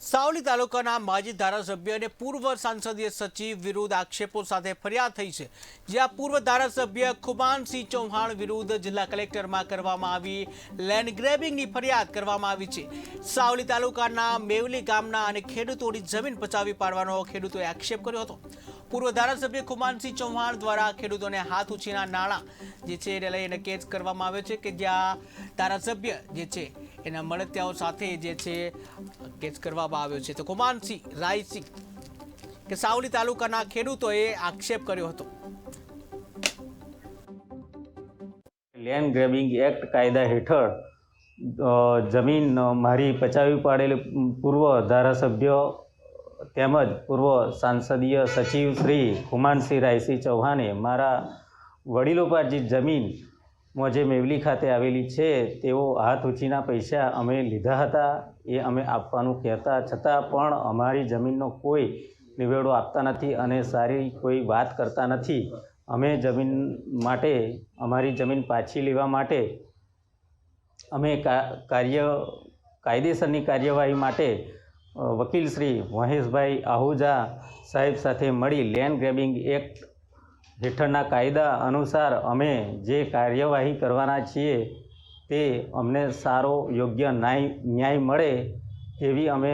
સાવલી તાલુકાના માજી ધારાસભ્ય અને પૂર્વ સાંસદીય સચિવ વિરુદ્ધ આક્ષેપો સાથે ફરિયાદ થઈ છે, જ્યાં પૂર્વ ધારાસભ્ય ખુમાનસિંહ ચૌહાણ વિરુદ્ધ જિલ્લા કલેક્ટરમાં કરવામાં આવી લેન્ડ ગ્રેબિંગની ફરિયાદ કરવામાં આવી છે. સાવલી તાલુકાના મેવલી ગામના અને ખેડૂતોની જમીન પચાવી પાડવાનો ખેડૂતોએ આક્ષેપ કર્યો હતો. પૂર્વ ધારાસભ્ય ખુમાનસિંહ ચૌહાણ દ્વારા ખેડૂતોને હાથ ઉછીના નાણાં, જે છે એને કેસ કરવામાં આવ્યો છે કે જ્યાં ધારાસભ્ય, જે છે એના મળતિયાઓ સાથે જે છે, કેસ કરવામાં આવ્યો છે. તો કુમાનસિંહ, રાયસિંહ કે સાવલી તાલુકાના ખેડૂતોએ આક્ષેપ કર્યો હતો. લેન્ડ ગ્રેબિંગ એક્ટ કાયદા હેઠળ જમીન મારી પચાવી પાડેલી પૂર્વ ધારાસભ્ય તેમજ પૂર્વ સાંસદીય સચિવ શ્રી હુમાનસિંહ રાયસિંહ ચૌહાણે મારા વડીલો પાર્જિત જમીનમાં જે મેવલી ખાતે આવેલી છે, તેઓ હાથ ઉછીના પૈસા અમે લીધા હતા. એ અમે આપવાનું કહેતા છતાં પણ અમારી જમીનનો કોઈ નિવેડો આપતા નથી અને સારી કોઈ વાત કરતા નથી. અમે જમીન માટે, અમારી જમીન પાછી લેવા માટે, અમે કાર્ય, કાયદેસરની કાર્યવાહી માટે વકીલ શ્રી મહેશભાઈ આહુજા સાહેબ સાથે મળી લેન્ડ ગ્રેબિંગ એક્ટ હેઠળના કાયદા અનુસાર અમે જે કાર્યવાહી કરવાના છીએ તે અમને સારો, યોગ્ય ન્યાય ન્યાય મળે એવી અમે